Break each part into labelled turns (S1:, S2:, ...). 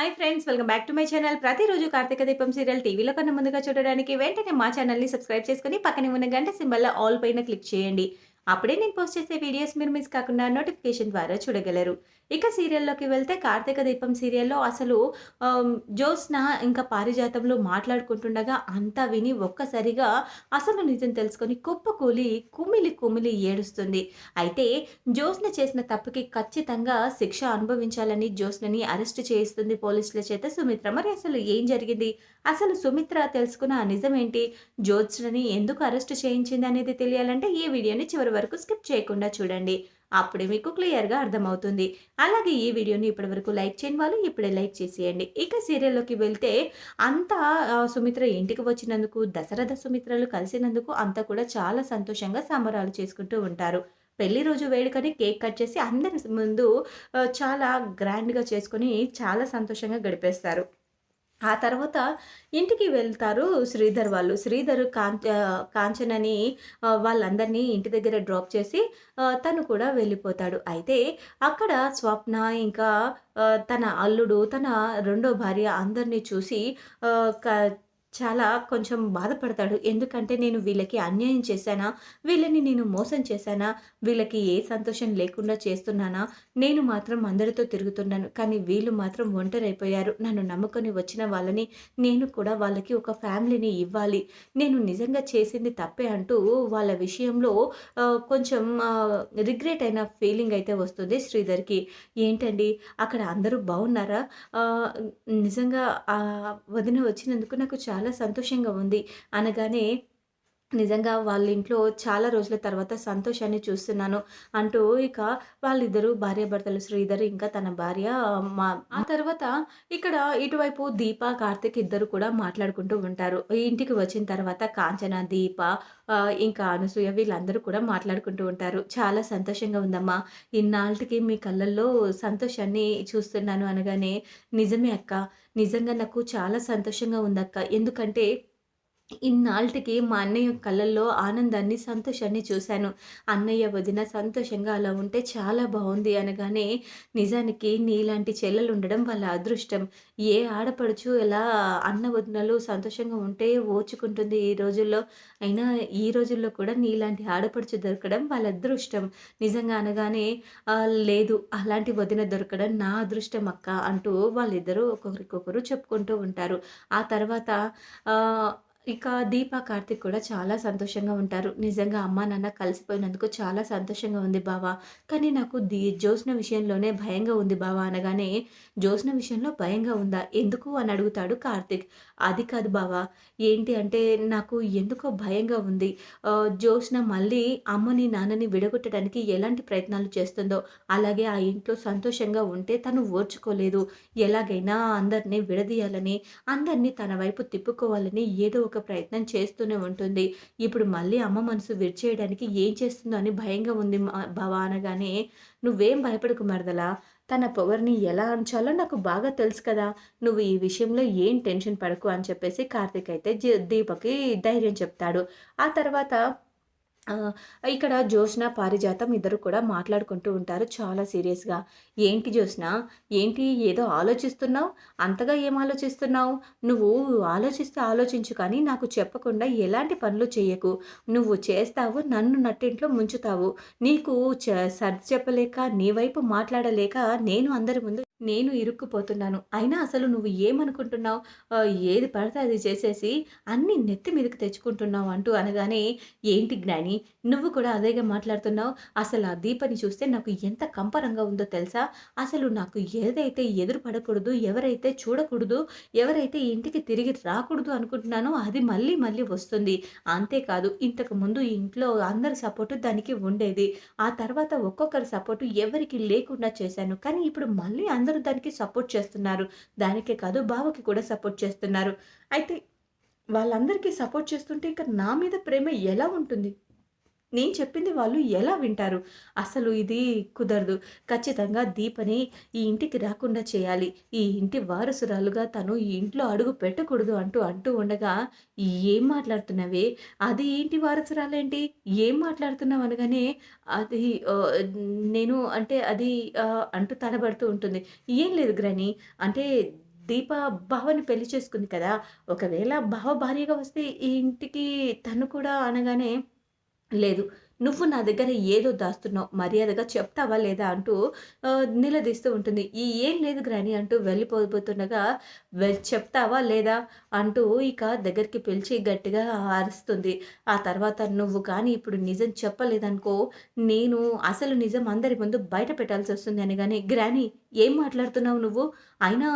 S1: Hi friends welcome back to my channel ప్రతిరోజు కార్తీక దీపం serial టీవీలో కన్నా ముందుగా చూడడానికి వెంటనే మా ఛానల్ని సబ్స్క్రైబ్ చేసుకుని పక్కనే ఉన్న గంట సింబల్లో ఆల్ పైన క్లిక్ చేయండి. అప్పుడే నేను పోస్ట్ చేసే వీడియోస్ మీరు మిస్ కాకుండా నోటిఫికేషన్ ద్వారా చూడగలరు. ఇక సీరియల్లోకి వెళ్తే కార్తీక దీపం సీరియల్లో అసలు జోస్న ఇంకా పారిజాతంలో మాట్లాడుకుంటుండగా అంతా విని ఒక్కసారిగా అసలు నిజం తెలుసుకొని కుప్పకూలి కుమిలి కుమిలి ఏడుస్తుంది. అయితే జోస్న చేసిన తప్పుకి ఖచ్చితంగా శిక్ష అనుభవించాలని జోస్నని అరెస్ట్ చేయిస్తుంది పోలీసుల చేత సుమిత్ర. మరి అసలు ఏం జరిగింది? అసలు సుమిత్ర తెలుసుకున్న నిజం ఏంటి జోత్స్నని ఎందుకు అరెస్ట్ చేయించింది అనేది తెలియాలంటే ఈ వీడియోని చివరి వరకు స్కిప్ చేయకుండా చూడండి. అప్పుడే మీకు క్లియర్గా అర్థమవుతుంది. అలాగే ఈ వీడియోని ఇప్పటివరకు లైక్ చేయని వాళ్ళు ఇప్పుడే లైక్ చేసేయండి. ఇక సీరియల్లోకి వెళ్తే అంతా సుమిత్ర ఇంటికి వచ్చినందుకు దశరథ సుమిత్రలు కలిసినందుకు అంతా కూడా చాలా సంతోషంగా సంబరాలు చేసుకుంటూ ఉంటారు. పెళ్ళి రోజు వేడుకని కేక్ కట్ చేసి అందరి ముందు చాలా గ్రాండ్గా చేసుకొని చాలా సంతోషంగా గడిపేస్తారు. ఆ తర్వాత ఇంటికి వెళ్తారు శ్రీధర్ వాళ్ళు. శ్రీధర్ కాంచ కాంచనని వాళ్ళందరినీ ఇంటి దగ్గర డ్రాప్ చేసి తను కూడా వెళ్ళిపోతాడు. అయితే అక్కడ స్వప్న ఇంకా తన అల్లుడు తన రెండో భార్య అందరినీ చూసి చాలా కొంచెం బాధపడతాడు. ఎందుకంటే నేను వీళ్ళకి అన్యాయం చేశానా? వీళ్ళని నేను మోసం చేశానా? వీళ్ళకి ఏ సంతోషం లేకుండా చేస్తున్నానా? నేను మాత్రం అందరితో తిరుగుతున్నాను. కానీ వీళ్ళు మాత్రం ఒంటరైపోయారు. నన్ను నమ్ముకొని వచ్చిన వాళ్ళని నేను కూడా వాళ్ళకి ఒక ఫ్యామిలీని ఇవ్వాలి. నేను నిజంగా చేసింది తప్పే అంటూ వాళ్ళ విషయంలో కొంచెం రిగ్రెట్ అయిన ఫీలింగ్ అయితే వస్తుంది శ్రీధర్కి. ఏంటండి? అక్కడ అందరూ బాగున్నారా? నిజంగా వదిన వచ్చినందుకు నాకు చాలా సంతోషంగా ఉంది. అనగానే నిజంగా వాళ్ళ ఇంట్లో చాలా రోజుల తర్వాత సంతోషాన్ని చూస్తున్నాను అంటూ ఇక వాళ్ళిద్దరూ భార్యాభర్తలు శ్రీధర్ ఇంకా తన భార్య మా ఆ తర్వాత ఇక్కడ ఇటువైపు దీప కార్తిక్ ఇద్దరు కూడా మాట్లాడుకుంటూ ఉంటారు. ఇంటికి వచ్చిన తర్వాత కాంచన దీప ఇంకా అనసూయ వీళ్ళందరూ కూడా మాట్లాడుకుంటూ ఉంటారు. చాలా సంతోషంగా ఉందమ్మా. ఇన్నాళ్ళకి మీ కళ్ళల్లో సంతోషాన్ని చూస్తున్నాను అనగానే నిజమే అక్క. నిజంగా నాకు చాలా సంతోషంగా ఉందక్క. ఎందుకంటే ఇన్నాళ్ళకి మా అన్నయ్య కళ్ళల్లో ఆనందాన్ని సంతోషాన్ని చూశాను. అన్నయ్య వదిన సంతోషంగా అలా ఉంటే చాలా బాగుంది అనగానే నిజానికి నీలాంటి చెల్లెలు ఉండడం వాళ్ళ అదృష్టం. ఏ ఆడపడుచు ఎలా అన్న వదినలు సంతోషంగా ఉంటే ఓచుకుంటుంది ఈ రోజుల్లో. అయినా ఈ రోజుల్లో కూడా నీలాంటి ఆడపడుచు దొరకడం వాళ్ళ అదృష్టం. నిజంగా అనగానే లేదు అలాంటి వదిన దొరకడం నా అదృష్టం అక్క అంటూ వాళ్ళిద్దరూ ఒకరికొకరు చెప్పుకుంటూ ఉంటారు. ఆ తర్వాత ఇక దీప కార్తిక్ కూడా చాలా సంతోషంగా ఉంటారు. నిజంగా అమ్మా నాన్న కలిసిపోయినందుకు చాలా సంతోషంగా ఉంది బావా. కానీ నాకు దీ జ్యోత్స్న విషయంలోనే భయంగా ఉంది బావా అనగానే జ్యోత్స్న విషయంలో భయంగా ఉందా? ఎందుకు? అని అడుగుతాడు కార్తిక్. అది కాదు బావా. ఏంటి అంటే నాకు ఎందుకో భయంగా ఉంది. ఆ, జ్యోత్స్న మళ్ళీ అమ్మని నాన్నని విడగొట్టడానికి ఎలాంటి ప్రయత్నాలు చేస్తుందో అలాగే ఆ ఇంట్లో సంతోషంగా ఉంటే తను ఓర్చుకోలేదు. ఎలాగైనా అందరినీ విడదీయాలని అందరినీ తన వైపు తిప్పుకోవాలని ఏదో ఒక ప్రయత్నం చేస్తూనే ఉంటుంది. ఇప్పుడు మళ్ళీ అమ్మ మనసు విరిచేయడానికి ఏం చేస్తుందో అని భయంగా ఉంది మా- అనగానే నువ్వేం భయపడకు మరదలా. తన పొగర్ని ఎలా ఉంచాలో నాకు బాగా తెలుసు కదా. నువ్వు ఈ విషయంలో ఏం టెన్షన్ పడకు అని చెప్పేసి కార్తీక్ అయితే జీ- దీపకి ధైర్యం చెప్తాడు. ఆ తర్వాత ఇక్కడ జ్యోత్స్న పారిజాతం ఇద్దరు కూడా మాట్లాడుకుంటూ ఉంటారు చాలా సీరియస్గా. ఏంటి జ్యోత్స్న? ఏంటి ఏదో ఆలోచిస్తున్నావు? అంతగా ఏం ఆలోచిస్తున్నావు? నువ్వు ఆలోచిస్తే ఆలోచించు కానీ నాకు చెప్పకుండా ఎలాంటి పనులు చేయకు నువ్వు చేస్తావు నన్ను నట్టింట్లో ముంచుతావు. నీకు చ సర్ది చెప్పలేక నీ వైపు మాట్లాడలేక నేను అందరి ముందు నేను ఇరుక్కుపోతున్నాను. అయినా అసలు నువ్వు ఏమనుకుంటున్నావు? ఏది పడితే అది చేసేసి అన్ని నెత్తి మీదకి తెచ్చుకుంటున్నావు అంటూ అనగానే ఏంటి జ్ఞాని నువ్వు కూడా అదేగా మాట్లాడుతున్నావు? అసలు ఆ దీపని చూస్తే నాకు ఎంత కంపరంగా ఉందో తెలుసా? అసలు నాకు ఏదైతే ఎదురు పడకూడదు ఎవరైతే చూడకూడదు ఎవరైతే ఇంటికి తిరిగి రాకూడదు అనుకుంటున్నానో అది మళ్ళీ మళ్ళీ వస్తుంది. అంతేకాదు ఇంతకు ముందు ఇంట్లో అందరి సపోర్టు దానికి ఉండేది. ఆ తర్వాత ఒక్కొక్కరి సపోర్టు ఎవరికి లేకుండా చేశాను. కానీ ఇప్పుడు మళ్ళీ అందరూ అందరూ దానికి సపోర్ట్ చేస్తున్నారు. దానికే కాదు బావకి కూడా సపోర్ట్ చేస్తున్నారు. అయితే వాళ్ళందరికీ సపోర్ట్ చేస్తుంటే ఇంకా నా మీద ప్రేమ ఎలా ఉంటుంది? నేను చెప్పింది వాళ్ళు ఎలా వింటారు? అసలు ఇది కుదరదు. ఖచ్చితంగా దీపని ఈ ఇంటికి రాకుండా చేయాలి. ఈ ఇంటి వారసురాలుగా తను ఈ ఇంట్లో అడుగు పెట్టకూడదు అంటూ అంటూ ఉండగా ఏం మాట్లాడుతున్నావే? అది ఏంటి వారసురాలేంటి? ఏం మాట్లాడుతున్నావు? అనగానే అది నేను అంటే అది అంటూ తడబడుతూ ఉంటుంది. ఏం లేదు గ్రని అంటే దీప భావని పెళ్ళి చేసుకుంది కదా! ఒకవేళ భావ భార్యగా వస్తే ఈ ఇంటికి తను కూడా అనగానే లేదు. నువ్వు నా దగ్గర ఏదో దాస్తున్నావు. మర్యాదగా చెప్తావా లేదా అంటూ నిలదీస్తూ ఉంటుంది. ఈ ఏం లేదు గ్రాని అంటూ వెళ్ళిపోబోతుండగా వె చెప్తావా లేదా అంటూ ఇక దగ్గరికి పిలిచి గట్టిగా అరుస్తుంది. ఆ తర్వాత నువ్వు కానీ ఇప్పుడు నిజం చెప్పలేదనుకో నేను అసలు నిజం అందరి ముందు బయట పెట్టాల్సి వస్తుంది అని కానీ గ్రాని ఏం మాట్లాడుతున్నావు నువ్వు? అయినా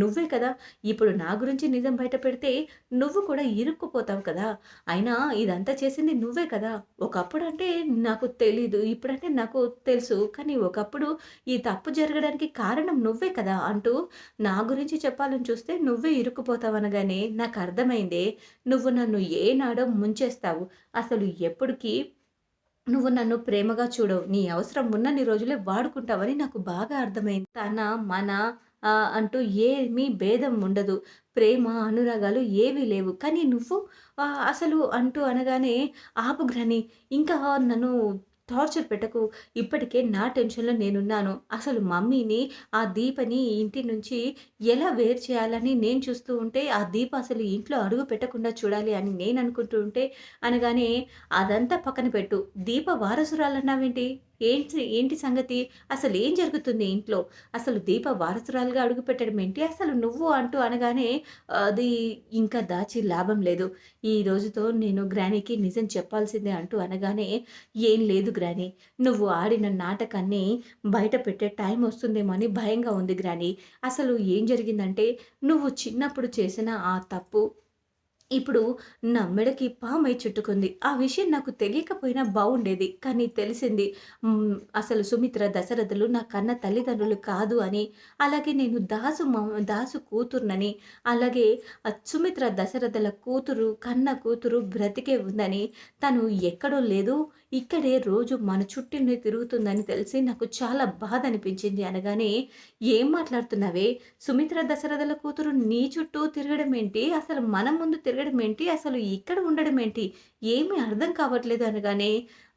S1: నువ్వే కదా! ఇప్పుడు నా గురించి నిజం బయట పెడితే నువ్వు కూడా ఇరుక్కుపోతావు కదా! అయినా ఇదంతా చేసింది నువ్వే కదా! ఒకప్పుడు అంటే నాకు తెలీదు. ఇప్పుడంటే నాకు తెలుసు. కానీ ఒకప్పుడు ఈ తప్పు జరగడానికి కారణం నువ్వే కదా! అంటూ నా గురించి చెప్పాలని చూస్తే నువ్వే ఇరుక్కుపోతావనగానే నాకు అర్థమైందే నువ్వు నన్ను ఏనాడో ముంచేస్తావు. అసలు ఎప్పటికీ నువ్వు నన్ను ప్రేమగా చూడవు. నీ అవసరం ఉన్నన్ని రోజులే వాడుకుంటావని నాకు బాగా అర్థమైంది. తన, మన అంటూ ఏమీ భేదం ఉండదు. ప్రేమ, అనురాగాలు ఏవీ లేవు. కానీ నువ్వు అసలు అంటూ అనగానే ఆపుగ్రని ఇంకా నన్ను టార్చర్ పెట్టకు. ఇప్పటికే నా టెన్షన్‌లో నేనున్నాను. అసలు మమ్మీని, ఆ దీపని ఇంటి నుంచి ఎలా వేరు చేయాలని నేను చూస్తూ ఉంటే, ఆ దీప అసలు ఇంట్లో అడుగు పెట్టకుండా చూడాలి అని నేను అనుకుంటూ ఉంటే అనగానే, అదంతా పక్కన పెట్టు. దీప వారసురాలన్నావేంటి? ఏంటి ఏంటి సంగతి? అసలేం జరుగుతుంది ఇంట్లో? అసలు దీప వారసురాలుగా అడుగుపెట్టడం ఏంటి? అసలు నువ్వు అంటూ అనగానే, అది ఇంకా దాచి లాభం లేదు. ఈ రోజుతో నేను గ్రానీకి నిజం చెప్పాల్సిందే అంటూ అనగానే, ఏం లేదు గ్రానీ. నువ్వు ఆడిన నాటకాన్ని బయట పెట్టే టైం వస్తుందేమో అని భయంగా ఉంది గ్రానీ. అసలు ఏం జరిగిందంటే, నువ్వు చిన్నప్పుడు చేసిన ఆ తప్పు ఇప్పుడు నా మెడకి పామై చుట్టుకుంది. ఆ విషయం నాకు తెలియకపోయినా బాగుండేది కానీ తెలిసింది. అసలు సుమిత్ర, దశరథులు నా కన్న తల్లిదండ్రులు కాదు అని, అలాగే నేను దాసు మ దాసు కూతురునని, అలాగే సుమిత్ర, దశరథుల కూతురు, కన్న కూతురు బ్రతికే ఉందని, తను ఎక్కడో లేదు, ఇక్కడే రోజు మన చుట్టూనే తిరుగుతుందని తెలిసి నాకు చాలా బాధ అనిపించింది అనగానే, "ఏం మాట్లాడుతున్నావే? సుమిత్ర, దశరథుల కూతురు నీ చుట్టూ తిరగడం ఏంటి? అసలు మన ముందు తిరగడం ఏంటి? అసలు ఇక్కడ ఉండడం ఏంటి? ఏమీ అర్థం కావట్లేదు" అనగానే,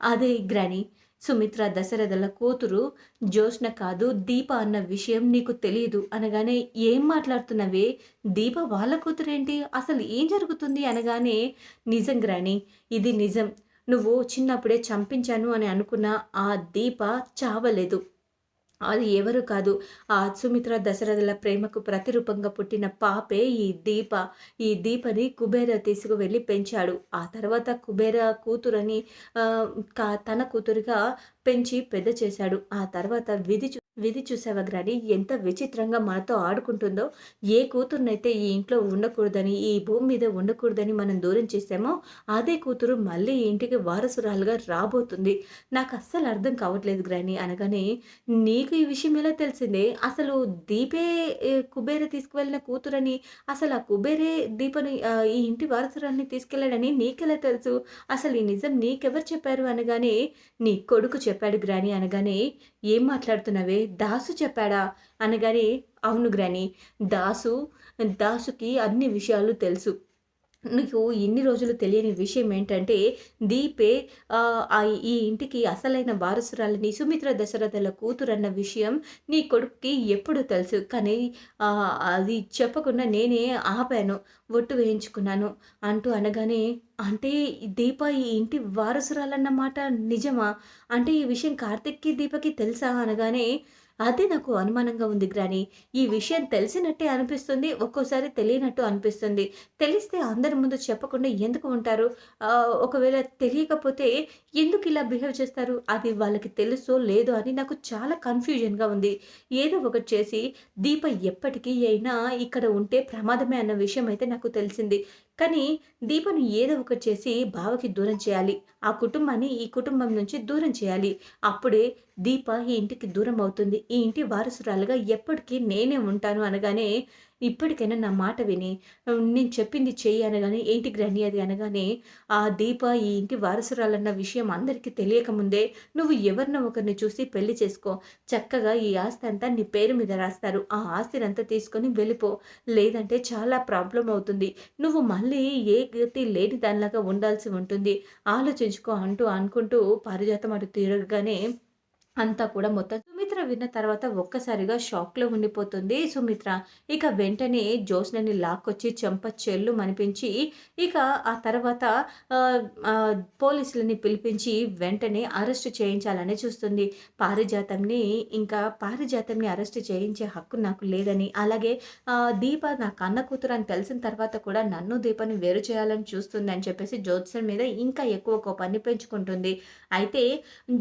S1: "అదే గ్రాని సుమిత్ర, దశరథల కూతురు జ్యోత్స్న కాదు దీప అన్న విషయం నీకు తెలియదు అనగానే, "ఏం మాట్లాడుతున్నవే దీప వాళ్ళ కూతురేంటి? అసలు ఏం జరుగుతుంది?" అనగానే, "నిజం గ్రాని ఇది నిజం. నువ్వు చిన్నప్పుడే చంపించాను అని అనుకున్న ఆ దీప చావలేదు. అది ఎవరు కాదు. ఆ సుమిత్ర, దశరథుల ప్రేమకు ప్రతిరూపంగా పుట్టిన పాపే ఈ దీప. ఈ దీపని కుబేర తీసుకువెళ్ళి పెంచాడు. ఆ తర్వాత కుబేర కూతురని తన కూతురుగా పెంచి పెద్ద చేశాడు. ఆ తర్వాత విధి చూ విధి చూసావా గ్రాని ఎంత విచిత్రంగా మనతో ఆడుకుంటుందో. ఏ కూతురునైతే ఈ ఇంట్లో ఉండకూడదని, ఈ భూమి మీద ఉండకూడదని మనం దూరం చేసామో, అదే కూతురు మళ్ళీ ఈ ఇంటికి వారసురాలుగా రాబోతుంది. నాకు అస్సలు అర్థం కావట్లేదు గ్రాని" అనగానే, "నీకు ఈ విషయం ఎలా తెలిసిందే? అసలు దీపే కుబేర తీసుకువెళ్ళిన కూతురని, అసలు ఆ కుబేరే దీపని ఈ ఇంటి వారసురాల్ని తీసుకెళ్ళాడని నీకెలా తెలుసు? అసలు ఈ నిజం నీకెవరు చెప్పారు?" అనగానే, "నీ కొడుకు చెప్పాడు గ్రాని" అనగానే, "ఏం మాట్లాడుతున్నావే? దాసు చెప్పాడా?" అనగానే, "అవును గ్రాని. దాసు దాసుకి అన్ని విషయాలు తెలుసు. నీకు ఇన్ని రోజులు తెలియని విషయం ఏంటంటే, దీపే ఈ ఇంటికి అసలైన వారసురాలని, సుమిత్ర, దశరథల కూతురన్న విషయం నీ కొడుక్కి ఎప్పుడు తెలుసు. కానీ అది చెప్పకుండా నేనే ఆపాను. ఒట్టు వేయించుకున్నాను" అంటూ అనగానే, "అంటే దీప ఈ ఇంటి వారసురాలన్నమాట నిజమా? అంటే ఈ విషయం కార్తీక్‌కి, దీపకి తెలుసా?" అనగానే, "అదే నాకు అనుమానంగా ఉంది గ్రాని. ఈ విషయం తెలిసినట్టే అనిపిస్తుంది. ఒక్కోసారి తెలియనట్టు అనిపిస్తుంది. తెలిస్తే అందరి ముందు చెప్పకుండా ఎందుకు ఉంటారు? ఒకవేళ తెలియకపోతే ఎందుకు ఇలా బిహేవ్ చేస్తారు? అది వాళ్ళకి తెలుసో లేదో అని నాకు చాలా కన్‌ఫ్యూజన్‌గా ఉంది. ఏదో ఒకటి చేసి దీప ఎప్పటికీ అయినా ఇక్కడ ఉంటే ప్రమాదమే అన్న విషయం అయితే నాకు తెలిసింది. కానీ దీపను ఏదో ఒకటి చేసి బావకి దూరం చేయాలి. ఆ కుటుంబాన్ని ఈ కుటుంబం నుంచి దూరం చేయాలి. అప్పుడే దీప ఈ ఇంటికి దూరం అవుతుంది. ఈ ఇంటి వారసురాలుగా ఎప్పటికీ నేనే ఉంటాను" అనగానే, "ఇప్పటికైనా నా మాట విని నేను చెప్పింది చెయ్యి" అనగానే, "ఏంటి గ్రహణి అది?" అనగానే, "ఆ దీప ఈ ఇంటి వారసురాలన్న విషయం అందరికీ తెలియకముందే నువ్వు ఎవరినో ఒకరిని చూసి పెళ్ళి చేసుకో. చక్కగా ఈ ఆస్తి అంతా నీ పేరు మీద రాస్తారు. ఆ ఆస్తినంతా తీసుకొని వెళ్ళిపో. లేదంటే చాలా ప్రాబ్లం అవుతుంది. నువ్వు మళ్ళీ ఏ గతి లేని దానిలాగా ఉండాల్సి ఉంటుంది. ఆలోచించుకో" అంటూ అనుకుంటూ పారిజాతం అటు తిరగగానే అంతా కూడా మొత్తం సుమిత్ర విన్న తర్వాత ఒక్కసారిగా షాక్‌లో ఉండిపోతుంది సుమిత్ర. ఇక వెంటనే జ్యోత్స్నని లాక్కొచ్చి చెంప చెల్లు మనిపించి ఇక ఆ తర్వాత పోలీసులని పిలిపించి వెంటనే అరెస్ట్ చేయించాలని చూస్తుంది. పారిజాతంని ఇంకా పారిజాతంని అరెస్ట్ చేయించే హక్కు నాకు లేదని, అలాగే దీప నా కన్న కూతురు అని తెలిసిన తర్వాత కూడా నన్ను, దీపని వేరు చేయాలని చూస్తుంది అని చెప్పేసి జ్యోత్స్న మీద ఇంకా ఎక్కువ కోపాన్ని పెంచుకుంటుంది. అయితే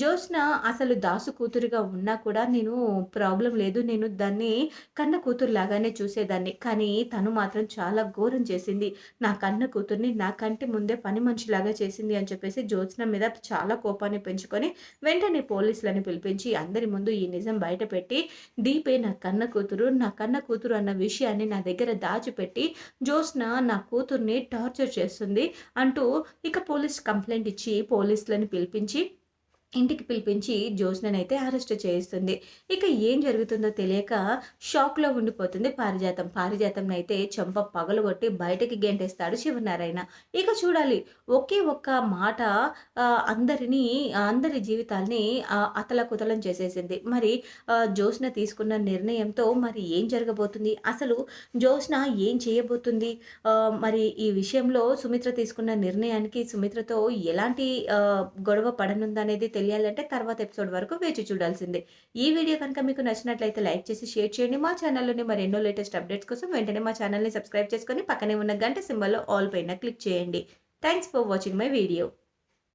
S1: జ్యోత్స్న అసలు దా కూతురుగా ఉన్నా కూడా నేను ప్రాబ్లం లేదు. నేను దాన్ని కన్న కూతురులాగానే చూసేదాన్ని. కానీ తను మాత్రం చాలా ఘోరం చేసింది. నా కన్న కూతుర్ని నా కంటి ముందే పని మనిషిలాగా చేసింది అని చెప్పేసి జ్యోత్స్న మీద చాలా కోపాన్ని పెంచుకొని వెంటనే పోలీసులను పిలిపించి అందరి ముందు ఈ నిజం బయటపెట్టి దీపే నా కన్న కూతురు. నా కన్న కూతురు అన్న విషయాన్ని నా దగ్గర దాచిపెట్టి జ్యోత్స్న నా కూతుర్ని టార్చర్ చేస్తుంది అంటూ ఇక పోలీస్ కంప్లైంట్ ఇచ్చి పోలీసులని పిలిపించి ఇంటికి పిలిపించి జ్యోత్స్ననైతే అరెస్ట్ చేయిస్తుంది. ఇక ఏం జరుగుతుందో తెలియక షాక్‌లో ఉండిపోతుంది పారిజాతం. పారిజాతంనైతే చెంప పగలగొట్టి బయటకి గెంటేస్తాడు శివనారాయణ. ఇక చూడాలి ఒకే ఒక్క మాట అందరినీ అందరిని అందరి జీవితాల్ని అతలకుతలం చేసేసింది. మరి జ్యోత్స్న తీసుకున్న నిర్ణయంతో మరి ఏం జరగబోతుంది? అసలు జ్యోత్స్న ఏం చేయబోతుంది? మరి ఈ విషయంలో సుమిత్ర తీసుకున్న నిర్ణయానికి సుమిత్రతో ఎలాంటి గొడవ పడనుందనేది తెలియాలంటే తర్వాత ఎపిసోడ్ వరకు వేచి చూడాల్సిందే. ఈ వీడియో కనుక మీకు నచ్చినట్లయితే లైక్ చేసి షేర్ చేయండి. మా ఛానల్‌లోని మరెన్నో లేటెస్ట్ అప్డేట్స్ కోసం వెంటనే మా ఛానల్‌ని సబ్స్క్రైబ్ చేసుకొని పక్కనే ఉన్న గంట సింబల్‌లో ఆల్ పైన క్లిక్ చేయండి. Thanks for watching my video.